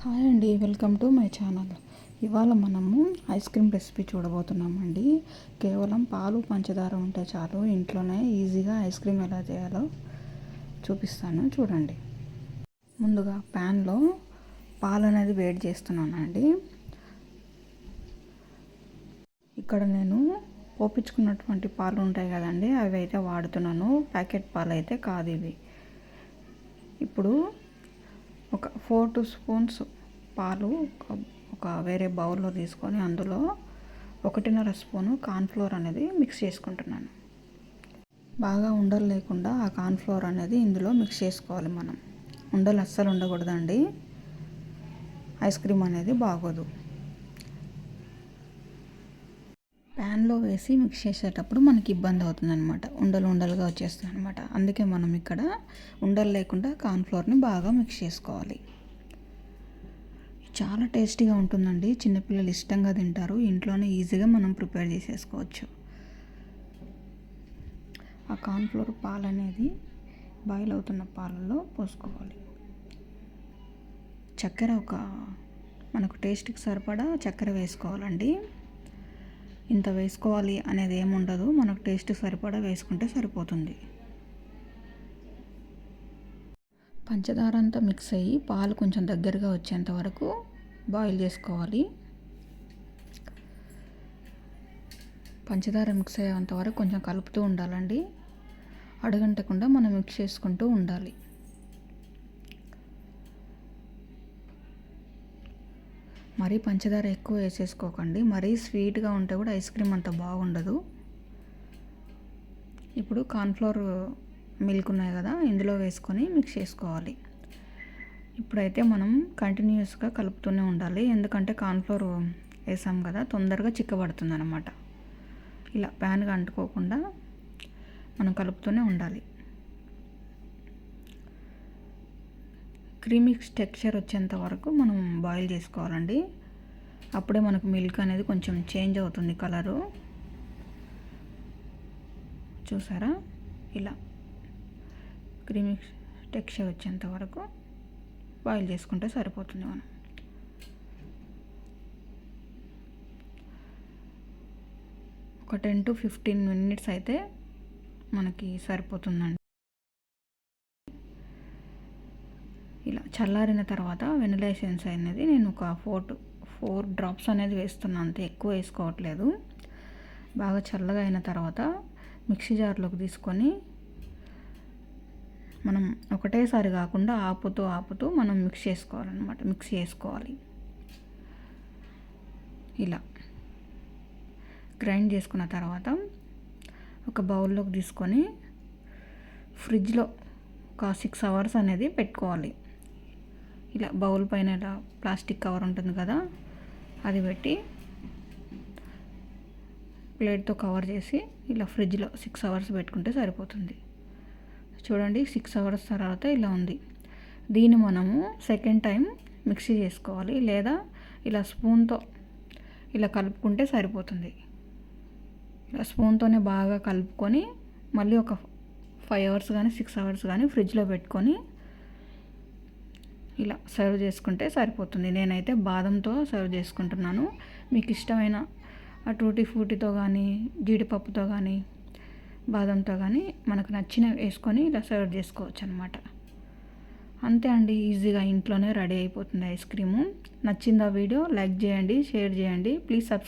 Hi అండి welcome to my channel. ఇవాళ మనము ఐస్ క్రీమ్ రెసిపీ చూడబోతున్నామండి. కేవలం పాలు పంచదార ఉంటే చాలు ఇంట్లోనే ఈజీగా ఐస్ క్రీమ్ ఎలా చేయాలో చూపిస్తాను. చూడండి. ముందుగా ప్యాన్లో పాలు అనేది వేడి చేస్తున్నానండి. ఇక్కడ నేను పోపించుకున్నటువంటి పాలు ఉంటాయి కదండి అవి అయితే వాడుతున్నాను. ప్యాకెట్ పాలు అయితే కాదు ఇవి. ఇప్పుడు ఒక ఫోర్ టు స్పూన్స్ పాలు ఒక వేరే బౌల్లో తీసుకొని అందులో ఒకటిన్నర స్పూను కార్న్ఫ్లోర్ అనేది మిక్స్ చేసుకుంటున్నాను. బాగా ఉండలు లేకుండా ఆ కార్న్ఫ్లోర్ అనేది ఇందులో మిక్స్ చేసుకోవాలి మనం. ఉండలు అస్సలు ఉండకూడదండి. ఐస్ క్రీమ్ అనేది బాగోదు. ప్యాన్లో వేసి మిక్స్ చేసేటప్పుడు మనకి ఇబ్బంది అవుతుంది అనమాట ఉండలు ఉండలుగా వచ్చేస్తుంది అనమాట అందుకే మనం ఇక్కడ ఉండలు లేకుండా కార్న్ఫ్లోర్ని బాగా మిక్స్ చేసుకోవాలి. చాలా టేస్టీగా ఉంటుందండి. చిన్నపిల్లలు ఇష్టంగా తింటారు. ఇంట్లోనే ఈజీగా మనం ప్రిపేర్ చేసేసుకోవచ్చు. ఆ కార్న్ఫ్లోర్ పాలు అనేది బాయిల్ అవుతున్న పాలల్లో పోసుకోవాలి. చక్కెర ఒక మనకు టేస్ట్కి సరిపడా చక్కెర వేసుకోవాలండి. ఇంత వేసుకోవాలి అనేది ఏముండదు. మనకు టేస్ట్ సరిపడా వేసుకుంటే సరిపోతుంది. పంచదార అంతా మిక్స్ అయ్యి పాలు కొంచెం దగ్గరగా వచ్చేంత వరకు బాయిల్ చేసుకోవాలి. పంచదార మిక్స్ అయ్యేంత వరకు కొంచెం కలుపుతూ ఉండాలండి. అడగంటకుండా మనం మిక్స్ చేసుకుంటూ ఉండాలి. మరీ పంచదార ఎక్కువ వేసేసుకోకండి. మరీ స్వీట్గా ఉంటే కూడా ఐస్ క్రీమ్ అంత బాగుండదు. ఇప్పుడు కార్న్ఫ్లోర్ మిల్క్ ఉన్నాయి కదా ఇందులో వేసుకొని మిక్స్ చేసుకోవాలి. ఇప్పుడైతే మనం కంటిన్యూస్గా కలుపుతూనే ఉండాలి. ఎందుకంటే కార్న్ఫ్లోర్ వేసాం కదా తొందరగా చిక్కబడుతుంది అనమాట ఇలా ప్యాన్గా అంటుకోకుండా మనం కలుపుతూనే ఉండాలి. క్రీమీ టెక్స్చర్ వచ్చేంత వరకు మనం బాయిల్ చేసుకోవాలండి. అప్పుడే మనకు మిల్క్ అనేది కొంచెం చేంజ్ అవుతుంది కలరు. చూసారా? ఇలా క్రీమీ టెక్స్చర్ వచ్చేంత వరకు బాయిల్ చేసుకుంటే సరిపోతుంది మనం. ఒక టెన్ టు ఫిఫ్టీన్ మినిట్స్ అయితే మనకి సరిపోతుందండి. ఇలా చల్లారిన తర్వాత వెనిలా ఎసెన్స్ అనేది నేను ఒక ఫోర్ ఫోర్ డ్రాప్స్ అనేది వేస్తున్నాను అంతే. ఎక్కువ వేసుకోవట్లేదు. బాగా చల్లగా అయిన తర్వాత మిక్సీ జార్లోకి తీసుకొని మనం ఒకటేసారి కాకుండా ఆపుతూ ఆపుతూ మనం మిక్స్ చేసుకోవాలన్నమాట. మిక్స్ చేసుకోవాలి. ఇలా గ్రైండ్ చేసుకున్న తర్వాత ఒక బౌల్లోకి తీసుకొని ఫ్రిడ్జ్లో ఒక సిక్స్ అవర్స్ అనేది పెట్టుకోవాలి. ఇలా బౌల్ పైన ఇలా ప్లాస్టిక్ కవర్ ఉంటుంది కదా అది పెట్టి ప్లేట్తో కవర్ చేసి ఇలా ఫ్రిడ్జ్లో సిక్స్ అవర్స్ పెట్టుకుంటే సరిపోతుంది. చూడండి సిక్స్ అవర్స్ తర్వాత ఇలా ఉంది. దీన్ని మనము సెకండ్ టైం మిక్సీ చేసుకోవాలి లేదా ఇలా స్పూన్తో ఇలా కలుపుకుంటే సరిపోతుంది. ఇలా స్పూన్తోనే బాగా కలుపుకొని మళ్ళీ ఒక ఫైవ్ అవర్స్ కానీ సిక్స్ అవర్స్ కానీ ఫ్రిడ్జ్లో పెట్టుకొని ఇలా సర్వ్ చేసుకుంటే సరిపోతుంది. నేనైతే బాదంతో సర్వ్ చేసుకుంటున్నాను. మీకు ఇష్టమైన టూటీ ఫ్రూటీతో కానీ జీడిపప్పుతో కానీ బాదంతో కానీ మనకు నచ్చిన వేసుకొని ఇలా సర్వ్ చేసుకోవచ్చు అనమాట అంతే అండి ఈజీగా ఇంట్లోనే రెడీ అయిపోతుంది ఐస్ క్రీము. నచ్చిందా వీడియో లైక్ చేయండి షేర్ చేయండి. Please subscribe